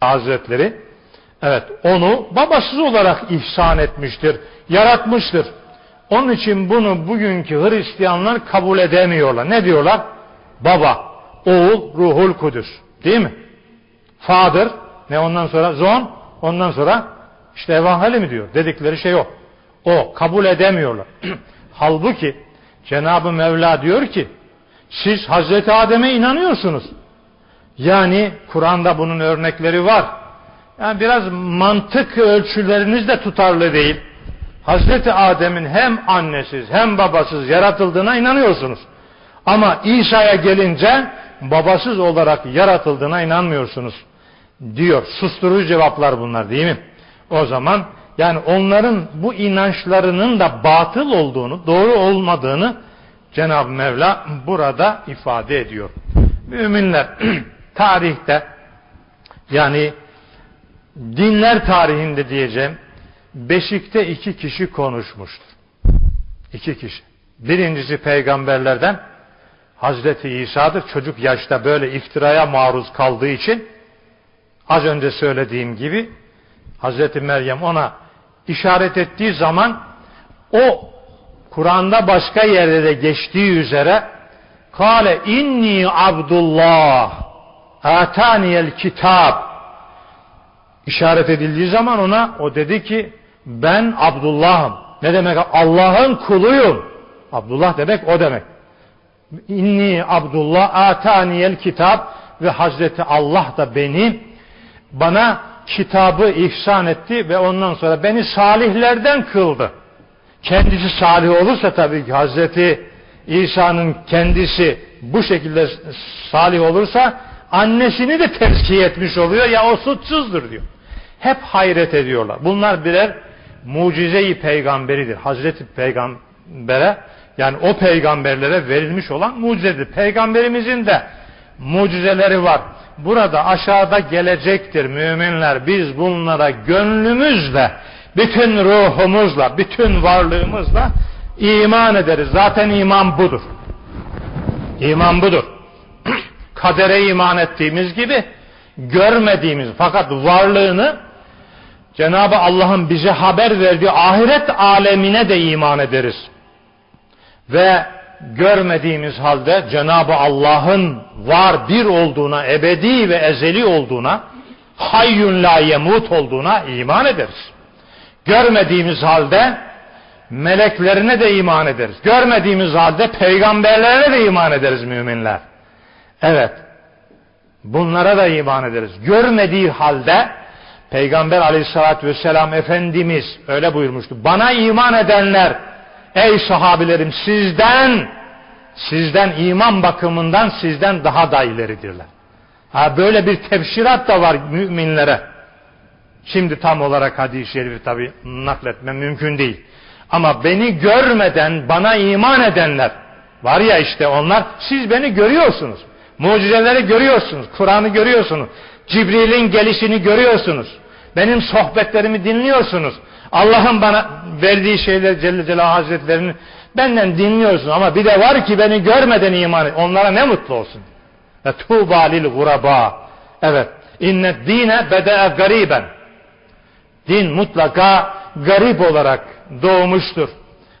Hazretleri evet onu babasız olarak ihsan etmiştir, yaratmıştır. Onun için bunu bugünkü Hristiyanlar kabul edemiyorlar. Ne diyorlar? Baba, oğul, ruhul kudüs. Değil mi? Father, ne ondan sonra? Zon, ondan sonra işte evangeli mi diyor? Dedikleri şey o. O, kabul edemiyorlar. Halbuki Cenab-ı Mevla diyor ki siz Hazreti Adem'e inanıyorsunuz. Yani Kur'an'da bunun örnekleri var. Yani biraz mantık ölçüleriniz de tutarlı değil. Hazreti Adem'in hem annesiz hem babasız yaratıldığına inanıyorsunuz. Ama İsa'ya gelince babasız olarak yaratıldığına inanmıyorsunuz diyor. Susturucu cevaplar bunlar değil mi? O zaman yani onların bu inançlarının da batıl olduğunu, doğru olmadığını Cenab-ı Mevla burada ifade ediyor. Müminler tarihte yani dinler tarihinde diyeceğim Beşik'te iki kişi konuşmuştur. İki kişi. Birincisi peygamberlerden Hazreti İsa'dır. Çocuk yaşta böyle iftiraya maruz kaldığı için az önce söylediğim gibi Hazreti Meryem ona işaret ettiği zaman o Kur'an'da başka yerde de geçtiği üzere Kale inni abdullah ataniyel kitab işaret edildiği zaman ona o dedi ki ben Abdullah'ım. Ne demek? Allah'ın kuluyum. Abdullah demek o demek. İnni Abdullah ataniyel kitap ve Hazreti Allah da beni bana kitabı ihsan etti ve ondan sonra beni salihlerden kıldı. Kendisi salih olursa tabii ki Hazreti İsa'nın kendisi bu şekilde salih olursa annesini de tezkiye etmiş oluyor ya o suçsuzdur diyor. Hep hayret ediyorlar. Bunlar birer mucizeyi peygamberidir. Hazreti peygambere yani o peygamberlere verilmiş olan mucizedir. Peygamberimizin de mucizeleri var. Burada aşağıda gelecektir müminler. Biz bunlara gönlümüzle, bütün ruhumuzla, bütün varlığımızla iman ederiz. Zaten iman budur. İman budur. Kadere iman ettiğimiz gibi görmediğimiz fakat varlığını Cenab-ı Allah'ın bize haber verdiği ahiret alemine de iman ederiz. Ve görmediğimiz halde Cenab-ı Allah'ın var bir olduğuna, ebedi ve ezeli olduğuna, hayyun la yemut olduğuna iman ederiz. Görmediğimiz halde meleklerine de iman ederiz. Görmediğimiz halde peygamberlerine de iman ederiz müminler. Evet. Bunlara da iman ederiz. Görmediği halde Peygamber aleyhissalatü vesselam Efendimiz öyle buyurmuştu. Bana iman edenler ey sahabilerim sizden sizden iman bakımından sizden daha da ileridirler. Ha, böyle bir tebşirat da var müminlere. Şimdi tam olarak hadis-i şerifi tabi nakletme mümkün değil. Ama beni görmeden bana iman edenler var ya işte onlar siz beni görüyorsunuz. Mucizeleri görüyorsunuz. Kur'an'ı görüyorsunuz. Cibril'in gelişini görüyorsunuz. Benim sohbetlerimi dinliyorsunuz. Allah'ın bana verdiği şeyler Celle Celaluhu Hazretlerini benden dinliyorsun ama bir de var ki beni görmeden iman et. Onlara ne mutlu olsun. Ve tuğba lil guraba. Evet. İnne dine bede'e gariben. Din mutlaka garip olarak doğmuştur.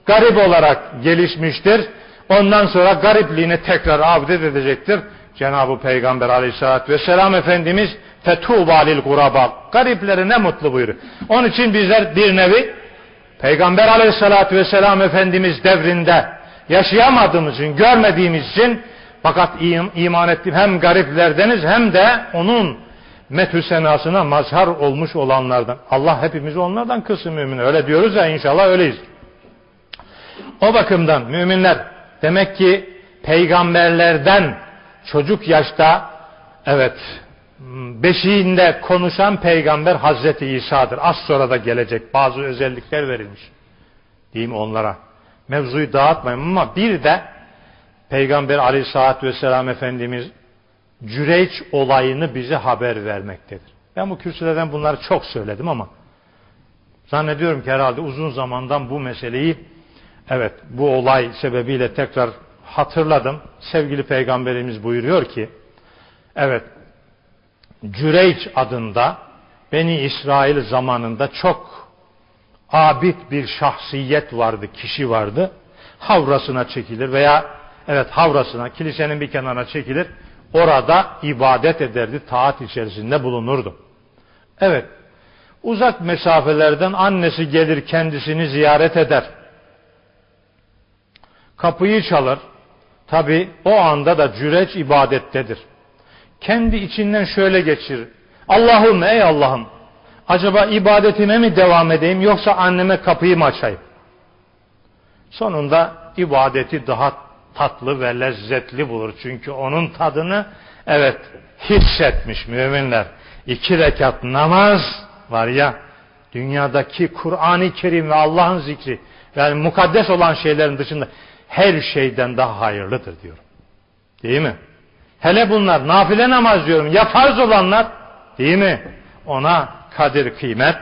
Garip olarak gelişmiştir. Ondan sonra garipliğine tekrar abdet edecektir. Cenab-ı Peygamber aleyhissalatü vesselam Efendimiz fetuba lil kuraba. Gariplere ne mutlu buyuruyor. Onun için bizler bir nevi Peygamber aleyhissalatü vesselam Efendimiz devrinde yaşayamadığımız için, görmediğimiz için fakat iman ettiğim hem gariplerdeniz hem de onun methü senasına mazhar olmuş olanlardan. Allah hepimizi onlardan kılsın mümin. Öyle diyoruz ya inşallah öyleyiz. O bakımdan müminler demek ki peygamberlerden çocuk yaşta evet beşiğinde konuşan peygamber Hazreti İsa'dır. Az sonra da gelecek bazı özellikler verilmiş. Diyeyim onlara. Mevzuyu dağıtmayın ama bir de Peygamber aleyhissalatü vesselam Efendimiz Cüreyç olayını bize haber vermektedir. Ben bu kürsülerden bunları çok söyledim ama zannediyorum ki herhalde uzun zamandan bu meseleyi evet bu olay sebebiyle tekrar hatırladım. Sevgili peygamberimiz buyuruyor ki evet Cüreyç adında Beni İsrail zamanında çok abid bir şahsiyet vardı, kişi vardı. Havrasına çekilir veya evet havrasına, kilisenin bir kenarına çekilir. Orada ibadet ederdi, taat içerisinde bulunurdu. Evet, uzak mesafelerden annesi gelir kendisini ziyaret eder. Kapıyı çalır. Tabi o anda da cüreç ibadettedir. Kendi içinden şöyle geçir. Allah'ım ey Allah'ım acaba ibadetime mi devam edeyim yoksa anneme kapıyı mı açayım? Sonunda ibadeti daha tatlı ve lezzetli bulur. Çünkü onun tadını evet hissetmiş müminler. İki rekat namaz var ya dünyadaki Kur'an-ı Kerim ve Allah'ın zikri yani mukaddes olan şeylerin dışında her şeyden daha hayırlıdır diyorum. Değil mi? Hele bunlar nafile namaz diyorum. Ya farz olanlar değil mi? Ona kadir kıymet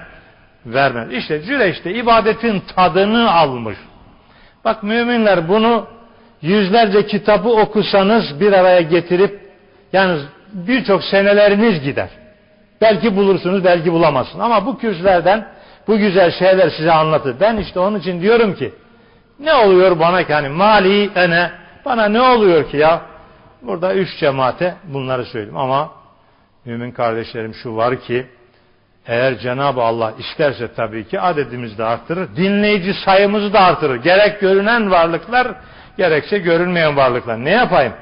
vermez. İşte Cüreş'te ibadetin tadını almış. Bak müminler bunu yüzlerce kitabı okusanız bir araya getirip yani birçok seneleriniz gider. Belki bulursunuz, belki bulamazsın. Ama bu kürsülerden bu güzel şeyler size anlatır. Ben işte onun için diyorum ki ne oluyor bana ki hani mali ene bana ne oluyor ki ya? Burada üç cemaate bunları söyleyeyim ama mümin kardeşlerim şu var ki eğer Cenab-ı Allah isterse tabii ki adedimizi de arttırır. Dinleyici sayımızı da artırır. Gerek görünen varlıklar gerekse görünmeyen varlıklar. Ne yapayım?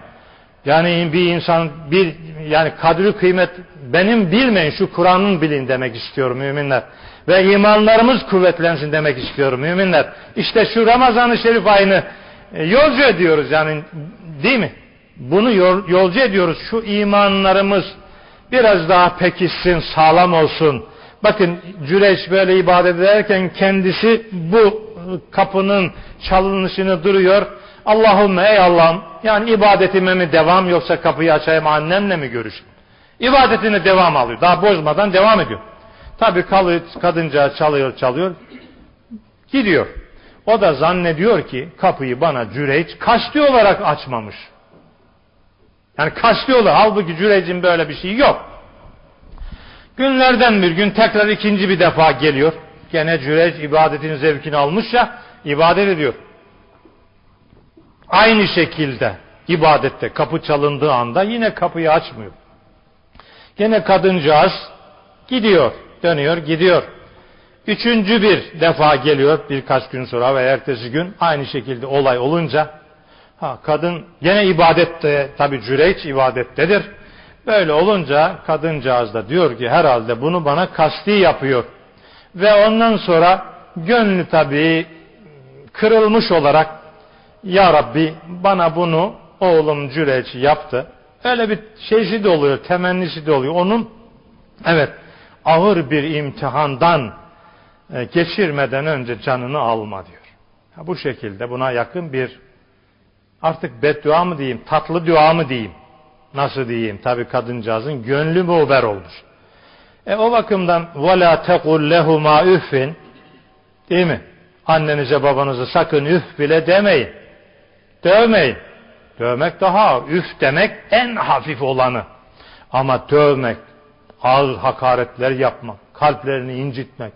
Yani bir insan bir yani kadri kıymet benim bilmeyin şu Kur'an'ın bilin demek istiyorum müminler. Ve imanlarımız kuvvetlensin demek istiyorum müminler. İşte şu Ramazan-ı Şerif ayını e, yolcu ediyoruz yani değil mi? Bunu yol, yolcu ediyoruz. Şu imanlarımız biraz daha pekişsin, sağlam olsun. Bakın Cüreş böyle ibadet ederken kendisi bu kapının çalınışını duruyor. Allahümme ey Allah'ım yani ibadetime mi devam yoksa kapıyı açayım annemle mi görüşeyim? İbadetine devam alıyor. Daha bozmadan devam ediyor. Tabi kadınca çalıyor çalıyor. Gidiyor. O da zannediyor ki kapıyı bana Cüreyç kaçtı olarak açmamış. Yani kaçlıyorlar. Halbuki Cüreyc'in böyle bir şeyi yok. Günlerden bir gün tekrar ikinci bir defa geliyor. Gene Cüreyc ibadetin zevkini almış ya ibadet ediyor. Aynı şekilde ibadette kapı çalındığı anda yine kapıyı açmıyor. Gene kadıncağız gidiyor, dönüyor, gidiyor. Üçüncü bir defa geliyor birkaç gün sonra ve ertesi gün aynı şekilde olay olunca ha, kadın gene ibadette tabi cüreyç ibadettedir. Böyle olunca kadıncağız da diyor ki herhalde bunu bana kasti yapıyor. Ve ondan sonra gönlü tabi kırılmış olarak Ya Rabbi bana bunu oğlum Cüreç yaptı. Öyle bir şeysi de oluyor, temennisi de oluyor. Onun evet ağır bir imtihandan e, geçirmeden önce canını alma diyor. Bu şekilde buna yakın bir artık beddua mı diyeyim, tatlı dua mı diyeyim, nasıl diyeyim, tabi kadıncağızın gönlü muğber olmuş. E o bakımdan وَلَا تَقُلْ لَهُمَا üffin değil mi? Annenize babanıza sakın üf bile demeyin. Dövmeyin. Dövmek daha üf demek en hafif olanı. Ama dövmek, ağır hakaretler yapmak, kalplerini incitmek.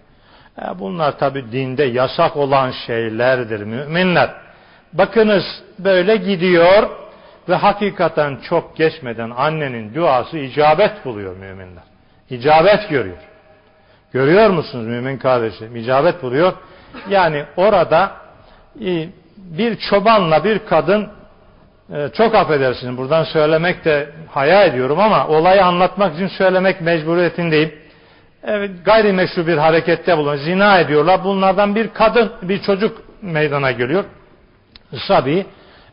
E bunlar tabi dinde yasak olan şeylerdir müminler. Bakınız böyle gidiyor ve hakikaten çok geçmeden annenin duası icabet buluyor müminler. İcabet görüyor. Görüyor musunuz mümin kardeşim? İcabet buluyor. Yani orada e, bir çobanla bir kadın çok affedersiniz buradan söylemek de haya ediyorum ama olayı anlatmak için söylemek mecburiyetindeyim. Evet, gayrimeşru bir harekette bulunuyor. Zina ediyorlar. Bunlardan bir kadın, bir çocuk meydana geliyor. Sabi.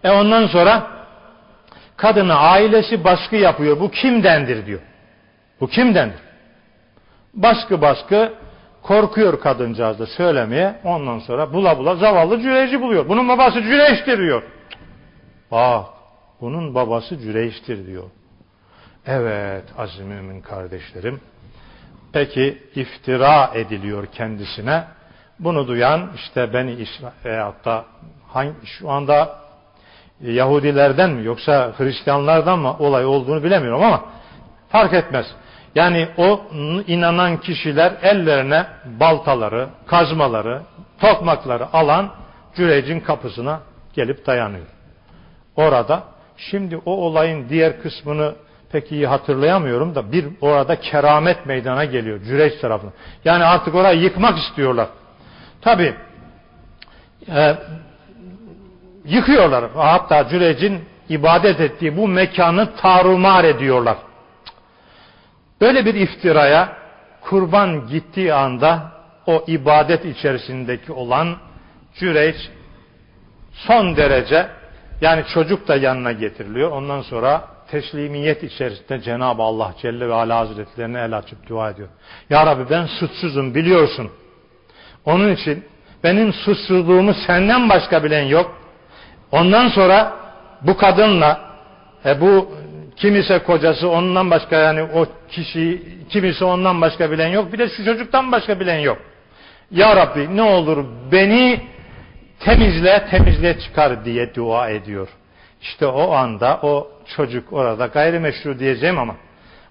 E ondan sonra kadına ailesi baskı yapıyor. Bu kimdendir diyor. Bu kimdendir? Baskı baskı korkuyor kadıncağız da söylemeye. Ondan sonra bula bula zavallı cüreci buluyor. Bunun babası cüreçtir diyor. Bak bunun babası cüreçtir diyor. Evet aziz mümin kardeşlerim. Peki iftira ediliyor kendisine. Bunu duyan işte beni İsrail hatta hangi, şu anda Yahudilerden mi yoksa Hristiyanlardan mı olay olduğunu bilemiyorum ama fark etmez. Yani o inanan kişiler ellerine baltaları, kazmaları, tokmakları alan Cüreyc'in kapısına gelip dayanıyor. Orada şimdi o olayın diğer kısmını pek iyi hatırlayamıyorum da bir orada keramet meydana geliyor Cüreyç tarafına. Yani artık orayı yıkmak istiyorlar. Tabi e, yıkıyorlar. Hatta Cüreyc'in ibadet ettiği bu mekanı tarumar ediyorlar. Böyle bir iftiraya kurban gittiği anda o ibadet içerisindeki olan Cüreyç son derece yani çocuk da yanına getiriliyor. Ondan sonra teslimiyet içerisinde Cenab-ı Allah Celle ve Ala Hazretlerine el açıp dua ediyor. Ya Rabbi ben suçsuzum biliyorsun. Onun için benim suçsuzluğumu senden başka bilen yok. Ondan sonra bu kadınla e, bu kimise kocası ondan başka yani o kişi kimisi ondan başka bilen yok. Bir de şu çocuktan başka bilen yok. Ya Rabbi ne olur beni temizle temizle çıkar diye dua ediyor. İşte o anda o çocuk orada gayrimeşru diyeceğim ama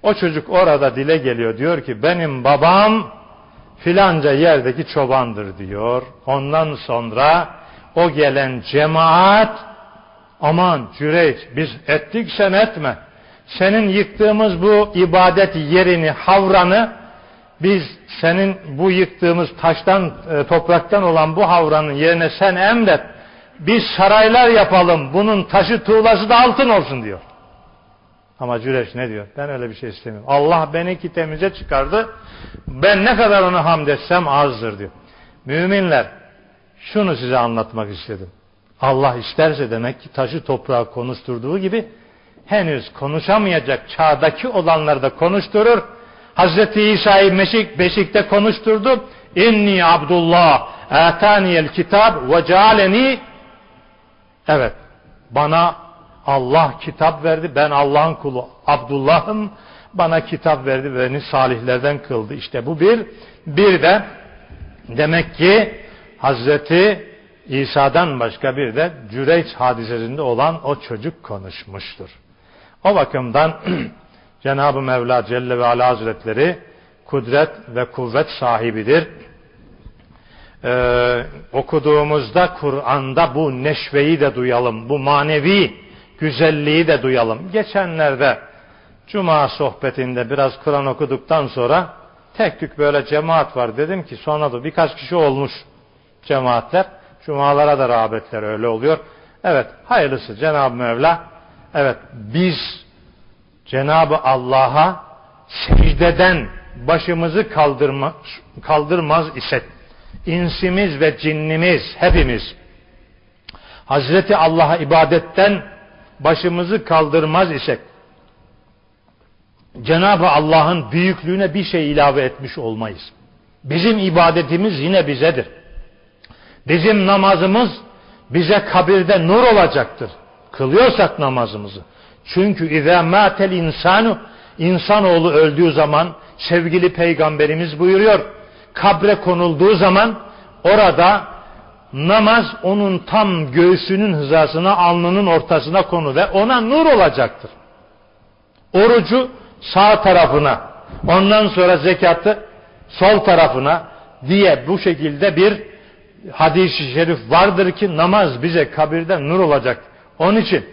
o çocuk orada dile geliyor diyor ki benim babam filanca yerdeki çobandır diyor. Ondan sonra o gelen cemaat aman Cüreyç biz ettik sen etme. Senin yıktığımız bu ibadet yerini, havranı biz senin bu yıktığımız taştan, e, topraktan olan bu havranın yerine sen emret. Biz saraylar yapalım. Bunun taşı tuğlası da altın olsun diyor. Ama Cüreş ne diyor? Ben öyle bir şey istemiyorum. Allah beni ki temize çıkardı. Ben ne kadar ona hamd etsem azdır diyor. Müminler şunu size anlatmak istedim. Allah isterse demek ki taşı toprağı konuşturduğu gibi henüz konuşamayacak çağdaki olanları da konuşturur. Hazreti İsa'yı Meşik, Beşik'te konuşturdu. İnni Abdullah ataniyel kitab ve cealeni Evet bana Allah kitap verdi. Ben Allah'ın kulu Abdullah'ım. Bana kitap verdi ve beni salihlerden kıldı. İşte bu bir. Bir de demek ki Hazreti İsa'dan başka bir de Cüreyç hadisesinde olan o çocuk konuşmuştur. O bakımdan Cenab-ı Mevla Celle ve Ala Hazretleri kudret ve kuvvet sahibidir. Ee, okuduğumuzda Kur'an'da bu neşveyi de duyalım, bu manevi güzelliği de duyalım. Geçenlerde Cuma sohbetinde biraz Kur'an okuduktan sonra tek tük böyle cemaat var. Dedim ki sonra da birkaç kişi olmuş cemaatler. Cumalara da rağbetler öyle oluyor. Evet hayırlısı Cenab-ı Mevla. Evet biz Cenab-ı Allah'a secdeden başımızı kaldırma, kaldırmaz isek insimiz ve cinnimiz hepimiz Hazreti Allah'a ibadetten başımızı kaldırmaz isek Cenab-ı Allah'ın büyüklüğüne bir şey ilave etmiş olmayız. Bizim ibadetimiz yine bizedir. Bizim namazımız bize kabirde nur olacaktır. Kılıyorsak namazımızı. Çünkü izâ mâtel insanu insanoğlu öldüğü zaman sevgili peygamberimiz buyuruyor. Kabre konulduğu zaman orada namaz onun tam göğsünün hizasına, alnının ortasına konu ve ona nur olacaktır. Orucu sağ tarafına, ondan sonra zekatı sol tarafına diye bu şekilde bir hadis-i şerif vardır ki namaz bize kabirde nur olacak. Onun için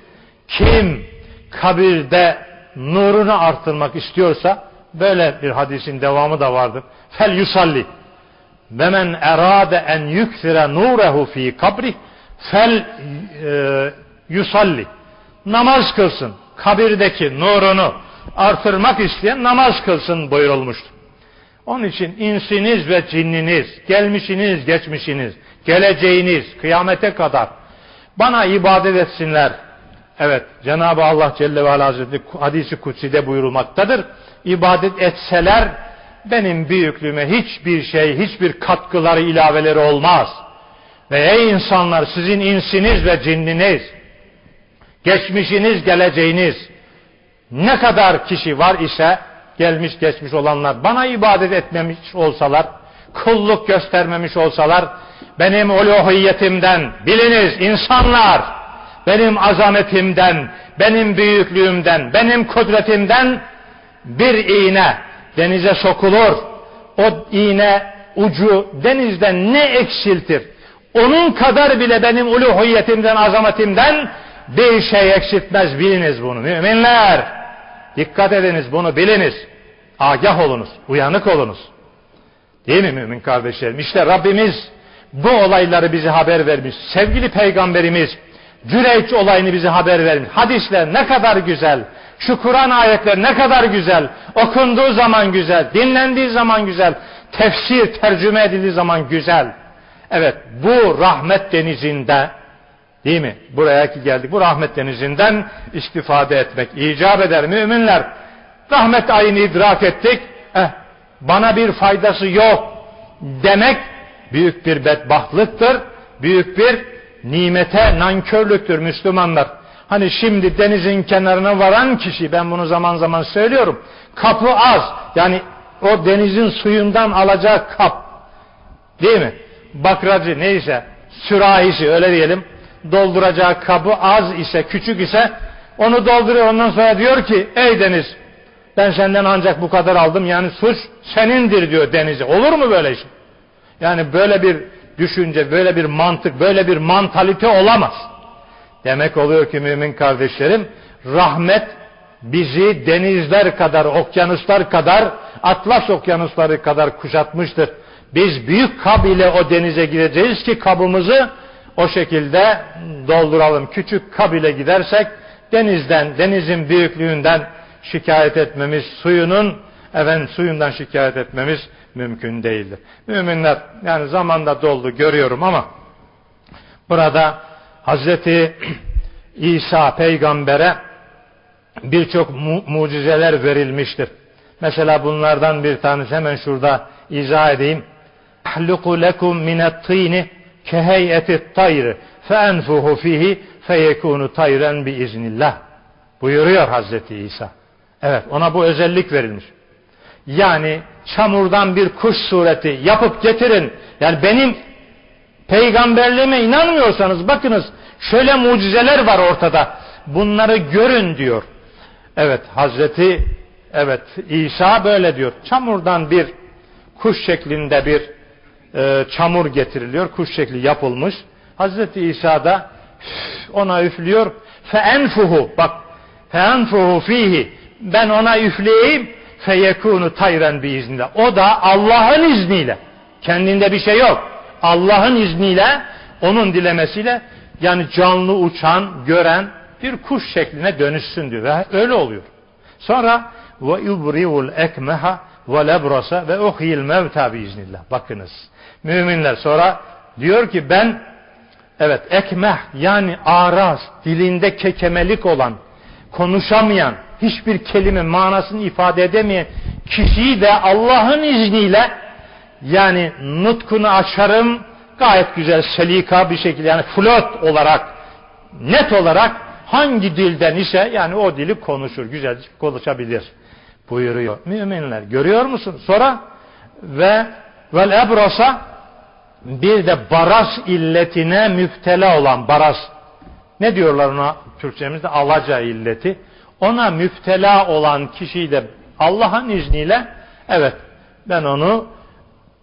kim kabirde nurunu artırmak istiyorsa böyle bir hadisin devamı da vardır. Fel yusalli ve men erade en yüksire nurehu fi kabri fel e, yusalli namaz kılsın. Kabirdeki nurunu artırmak isteyen namaz kılsın buyurulmuştur. Onun için insiniz ve cinniniz, gelmişiniz, geçmişiniz, geleceğiniz, kıyamete kadar bana ibadet etsinler. Evet, Cenab-ı Allah Celle ve Ala Hazretleri hadisi kutside buyurulmaktadır. İbadet etseler benim büyüklüğüme hiçbir şey, hiçbir katkıları, ilaveleri olmaz. Ve ey insanlar sizin insiniz ve cinniniz, geçmişiniz, geleceğiniz, ne kadar kişi var ise gelmiş geçmiş olanlar bana ibadet etmemiş olsalar, kulluk göstermemiş olsalar, benim uluhiyetimden, biliniz insanlar, benim azametimden, benim büyüklüğümden, benim kudretimden bir iğne, denize sokulur. O iğne ucu denizden ne eksiltir? Onun kadar bile benim uluhiyetimden, azametimden bir şey eksiltmez. Biliniz bunu müminler. Dikkat ediniz bunu biliniz. Agah olunuz, uyanık olunuz. Değil mi mümin kardeşlerim? İşte Rabbimiz bu olayları bize haber vermiş. Sevgili peygamberimiz Cüreyç olayını bize haber vermiş. Hadisler ne kadar güzel. Şu Kur'an ayetleri ne kadar güzel. Okunduğu zaman güzel. Dinlendiği zaman güzel. Tefsir, tercüme edildiği zaman güzel. Evet bu rahmet denizinde değil mi? Buraya ki geldik. Bu rahmet denizinden istifade etmek icap eder müminler. Rahmet ayını idrak ettik. Eh, bana bir faydası yok demek büyük bir bedbahtlıktır. Büyük bir nimete nankörlüktür Müslümanlar. Hani şimdi denizin kenarına varan kişi ben bunu zaman zaman söylüyorum. Kapı az. Yani o denizin suyundan alacak kap. Değil mi? Bakracı neyse sürahisi öyle diyelim. Dolduracağı kabı az ise küçük ise onu dolduruyor ondan sonra diyor ki ey deniz ben senden ancak bu kadar aldım yani suç senindir diyor denize. Olur mu böyle şey? Yani böyle bir düşünce, böyle bir mantık, böyle bir mantalite olamaz. Demek oluyor ki mümin kardeşlerim, rahmet bizi denizler kadar, okyanuslar kadar, atlas okyanusları kadar kuşatmıştır. Biz büyük kab ile o denize gideceğiz ki kabımızı o şekilde dolduralım. Küçük kab ile gidersek denizden, denizin büyüklüğünden şikayet etmemiz, suyunun efendim suyundan şikayet etmemiz mümkün değildir. Müminler yani zamanda doldu görüyorum ama burada Hazreti İsa peygambere birçok mu mucizeler verilmiştir. Mesela bunlardan bir tanesi hemen şurada izah edeyim. Ahluku lekum minet tini keheyeti tayr fe fihi feyekunu tayren bi iznillah. Buyuruyor Hazreti İsa. Evet ona bu özellik verilmiş. Yani çamurdan bir kuş sureti yapıp getirin. Yani benim peygamberliğime inanmıyorsanız bakınız şöyle mucizeler var ortada. Bunları görün diyor. Evet Hazreti evet İsa böyle diyor. Çamurdan bir kuş şeklinde bir e, çamur getiriliyor. Kuş şekli yapılmış. Hazreti İsa da ona üflüyor. Fe enfuhu bak fe enfuhu fihi ben ona üfleyeyim feyekunu tayren bir izninde. O da Allah'ın izniyle. Kendinde bir şey yok. Allah'ın izniyle, onun dilemesiyle yani canlı uçan, gören bir kuş şekline dönüşsün diyor. Ve öyle oluyor. Sonra ve yubriul ekmeha ve lebrasa ve uhyil mevta biiznillah. Bakınız. Müminler sonra diyor ki ben evet ekmeh yani araz dilinde kekemelik olan konuşamayan hiçbir kelime manasını ifade edemeyen kişiyi de Allah'ın izniyle yani nutkunu açarım gayet güzel selika bir şekilde yani flot olarak net olarak hangi dilden ise yani o dili konuşur güzelce konuşabilir buyuruyor. Müminler görüyor musun? Sonra ve vel ebrasa bir de baras illetine müptela olan baras ne diyorlar ona Türkçemizde alaca illeti ona müptela olan kişiyi de Allah'ın izniyle evet ben onu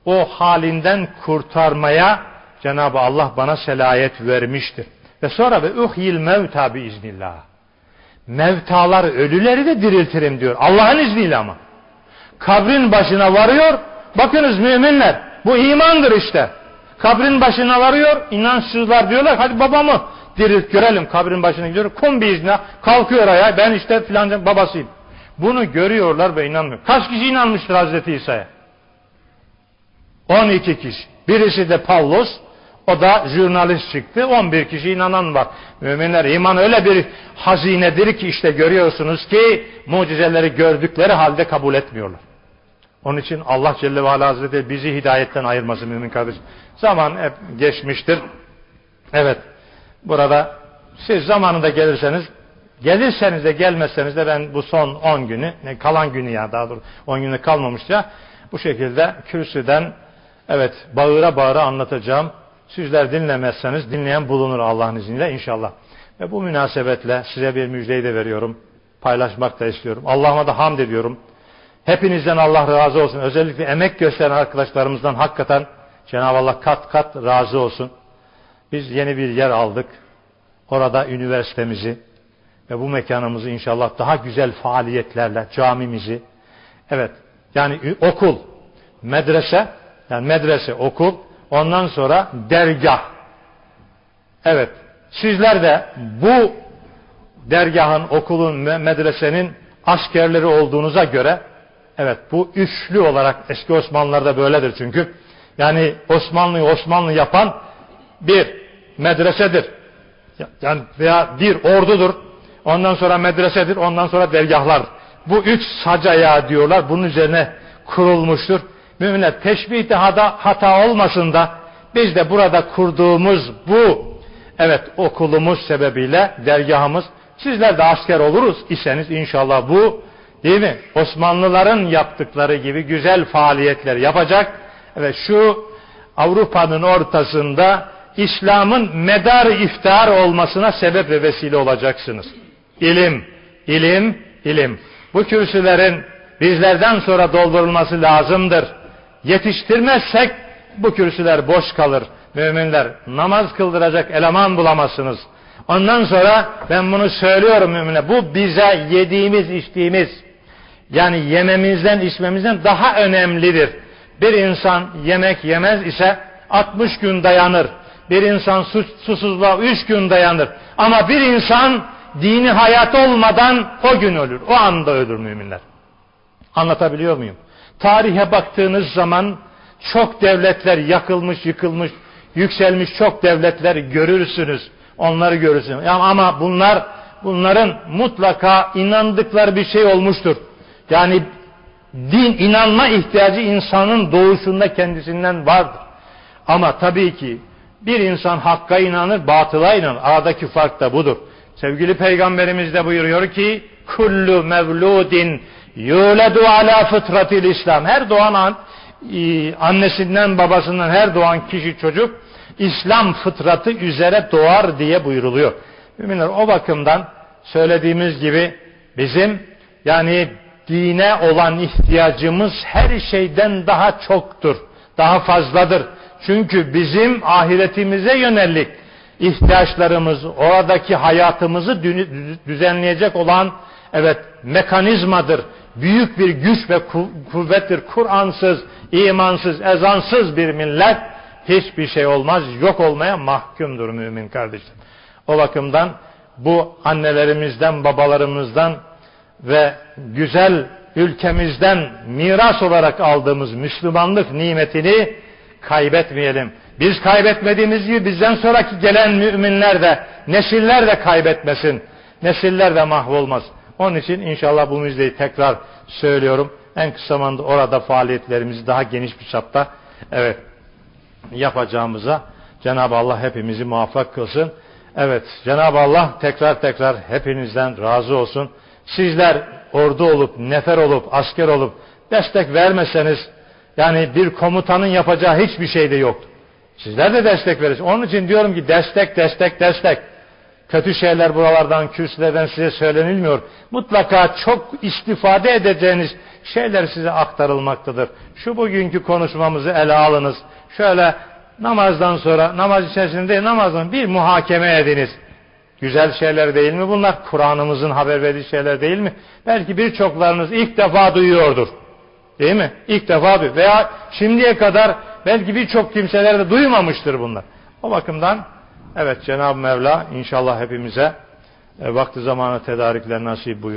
o halinden kurtarmaya Cenab-ı Allah bana selayet vermiştir. Ve sonra ve uhyil mevta bi iznillah. Mevtalar ölüleri de diriltirim diyor. Allah'ın izniyle ama. Kabrin başına varıyor. Bakınız müminler bu imandır işte. Kabrin başına varıyor. inançsızlar diyorlar hadi babamı dirilt görelim kabrin başına gidiyor. Kum bir izne kalkıyor ayağa ben işte filanca babasıyım. Bunu görüyorlar ve inanmıyor. Kaç kişi inanmıştır Hazreti İsa'ya? 12 kişi. Birisi de Pavlos. O da jurnalist çıktı. 11 kişi inanan var. Müminler iman öyle bir hazinedir ki işte görüyorsunuz ki mucizeleri gördükleri halde kabul etmiyorlar. Onun için Allah Celle ve Ala Hazretleri bizi hidayetten ayırmasın mümin kardeşim. Zaman hep geçmiştir. Evet. Burada siz zamanında gelirseniz gelirseniz de gelmezseniz de ben bu son 10 günü kalan günü ya daha doğrusu 10 günü kalmamış ya bu şekilde kürsüden evet bağıra bağıra anlatacağım. Sizler dinlemezseniz dinleyen bulunur Allah'ın izniyle inşallah. Ve bu münasebetle size bir müjdeyi de veriyorum. Paylaşmak da istiyorum. Allah'ıma da hamd ediyorum. Hepinizden Allah razı olsun. Özellikle emek gösteren arkadaşlarımızdan hakikaten Cenab-ı Allah kat kat razı olsun. Biz yeni bir yer aldık. Orada üniversitemizi ve bu mekanımızı inşallah daha güzel faaliyetlerle camimizi evet yani okul, medrese yani medrese, okul ondan sonra dergah. Evet sizler de bu dergahın, okulun ve medresenin askerleri olduğunuza göre evet bu üçlü olarak eski Osmanlılarda böyledir çünkü yani Osmanlı'yı Osmanlı yapan bir medresedir. Yani veya bir ordudur. Ondan sonra medresedir. Ondan sonra dergahlar. Bu üç sacaya diyorlar. Bunun üzerine kurulmuştur. Müminler teşbihte hata, hata olmasın da biz de burada kurduğumuz bu evet okulumuz sebebiyle dergahımız sizler de asker oluruz iseniz inşallah bu değil mi? Osmanlıların yaptıkları gibi güzel faaliyetler yapacak ve şu Avrupa'nın ortasında İslam'ın medar iftihar olmasına sebep ve vesile olacaksınız. İlim, ilim, ilim. Bu kürsülerin bizlerden sonra doldurulması lazımdır. Yetiştirmezsek bu kürsüler boş kalır. Müminler namaz kıldıracak eleman bulamazsınız. Ondan sonra ben bunu söylüyorum mümine. Bu bize yediğimiz içtiğimiz yani yememizden içmemizden daha önemlidir. Bir insan yemek yemez ise 60 gün dayanır. Bir insan susuzluğa 3 gün dayanır. Ama bir insan dini hayat olmadan o gün ölür. O anda ölür müminler. Anlatabiliyor muyum? Tarihe baktığınız zaman çok devletler yakılmış, yıkılmış, yükselmiş çok devletler görürsünüz. Onları görürsünüz. Ama bunlar bunların mutlaka inandıkları bir şey olmuştur. Yani din inanma ihtiyacı insanın doğuşunda kendisinden vardır. Ama tabii ki bir insan hakka inanır, batıla inanır. Aradaki fark da budur. Sevgili Peygamberimiz de buyuruyor ki kullu mevludin yuledu ala fıtratil İslam. Her doğan an, e, annesinden babasından her doğan kişi çocuk İslam fıtratı üzere doğar diye buyuruluyor. Müminler o bakımdan söylediğimiz gibi bizim yani dine olan ihtiyacımız her şeyden daha çoktur. Daha fazladır. Çünkü bizim ahiretimize yönelik ihtiyaçlarımız, oradaki hayatımızı düzenleyecek olan evet mekanizmadır. Büyük bir güç ve kuvvettir. Kur'ansız, imansız, ezansız bir millet hiçbir şey olmaz, yok olmaya mahkumdur mümin kardeşim. O bakımdan bu annelerimizden, babalarımızdan ve güzel ülkemizden miras olarak aldığımız Müslümanlık nimetini kaybetmeyelim. Biz kaybetmediğimiz gibi bizden sonraki gelen müminler de, nesiller de kaybetmesin. Nesiller de mahvolmaz. Onun için inşallah bu müjdeyi tekrar söylüyorum. En kısa zamanda orada faaliyetlerimizi daha geniş bir çapta evet yapacağımıza Cenab-ı Allah hepimizi muvaffak kılsın. Evet Cenab-ı Allah tekrar tekrar hepinizden razı olsun. Sizler ordu olup, nefer olup, asker olup destek vermeseniz yani bir komutanın yapacağı hiçbir şey de yoktu. Sizler de destek verirsiniz. Onun için diyorum ki destek, destek, destek. Kötü şeyler buralardan, kürsülerden size söylenilmiyor. Mutlaka çok istifade edeceğiniz şeyler size aktarılmaktadır. Şu bugünkü konuşmamızı ele alınız. Şöyle namazdan sonra, namaz içerisinde değil, namazdan bir muhakeme ediniz. Güzel şeyler değil mi bunlar? Kur'an'ımızın haber verdiği şeyler değil mi? Belki birçoklarınız ilk defa duyuyordur. Değil mi? İlk defa duyuyor. Veya şimdiye kadar belki birçok kimseler de duymamıştır bunlar. O bakımdan evet Cenab-ı Mevla inşallah hepimize e, vakti zamanı tedarikler nasip buyur.